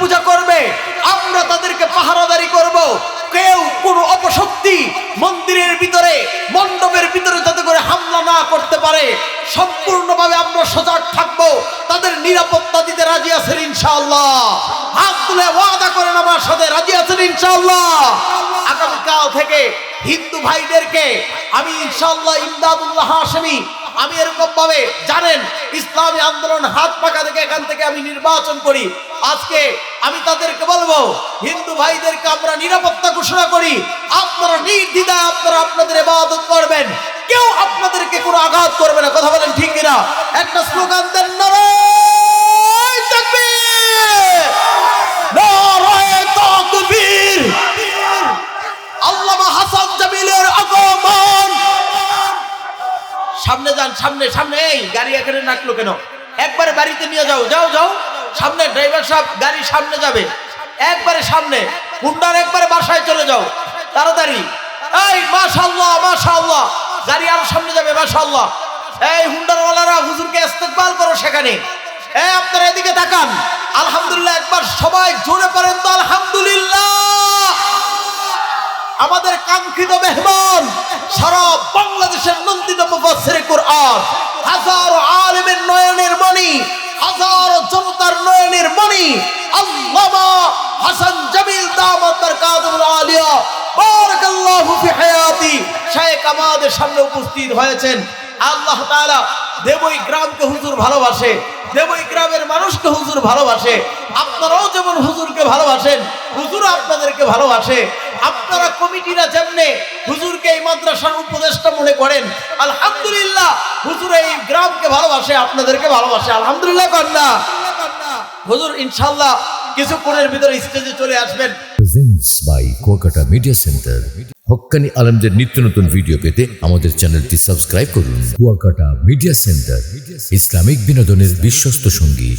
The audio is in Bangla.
পূজা করবে, আমরা তাদেরকে পাহারাদারি করব। কেউ কোনো অপশক্তি মন্দিরের ভিতরে, মণ্ডপের ভিতরে যাতে করে হামলা না করতে পারে, সম্পূর্ণভাবে আমরা সজাগ থাকব, তাদের নিরাপত্তা দিতে রাজি আছেন ইনশাআল্লাহ। হাত তুলে ওয়াদা করেন আমার সাথে, রাজি আছেন ইনশাআল্লাহ? আগামীকাল থেকে হিন্দু ভাইদেরকে আমি ইনশাআল্লাহ ইমদাদুল্লাহ হাশেমি আমি এরকম ভাবে, জানেন, ইসলামী আন্দোলন হাত পাকা থেকে এখান থেকে আমি নির্বাচন করি। আজকে আমি তাদেরকে বলব, হিন্দু ভাইদেরকে আমরা নিরাপত্তা ঘোষণা করি। আপনারা নির্দ্বিধায় আপনারা আপনাদের ইবাদত করবেন। কেউ আপনাদেরকে কোনো আঘাত করবে না, কথা বলেন ঠিক কিনা? একটা স্লোগান সামনে যান, সামনে সামনে, এই, গাড়ি এখানে রাখল কেন? একবারে বাড়িতে নিয়ে যাও যাও যাও। সামনে ড্রাইভার সাহেব, গাড়ি সামনে যাবে। একবারে সামনে হুন্ডার একবারে বাসায় চলে যাও। তাড়াতাড়ি। এই, মাশাআল্লাহ মাশাআল্লাহ। গাড়ি আরও সামনে যাবে, মাশাআল্লাহ। এই হুন্ডারওয়ালারা হুজুরকে ইস্তেকবাল করো সেখানে। এই, আপনারা এদিকে তাকান। আলহামদুলিল্লাহ, একবার সবাই জোরে পারেন তো আলহামদুলিল্লাহ। আমাদের কাঙ্ক্ষিত মেহমান সারা বাংলাদেশের আপনারাও যেমন হুজুরকে ভালোবাসেন হুজুর আপনাদেরকে ভালোবাসে। আপনারা কমিটিরা যেমনে হুজুরকে এই মাদ্রাসার উপদেষ্টা মনে করেন, আলহামদুলিল্লাহ হুজুর এই গ্রামকে ভালোবাসে, আপনাদেরকে ভালোবাসে। আলহামদুলিল্লাহ কন্যা। হুজুর ইনশাল্লাহ কিছুক্ষণের ভিতরে স্টেজে চলে আসবেন। Presents by Kuakata media centre Haqqani আলমদের নিত্য নতুন ভিডিও পেতে আমাদের চ্যানেলটি সাবস্ক্রাইব করুন। কুয়াকাটা মিডিয়া সেন্টার ইসলামিক বিনোদনের বিশ্বস্ত সঙ্গী।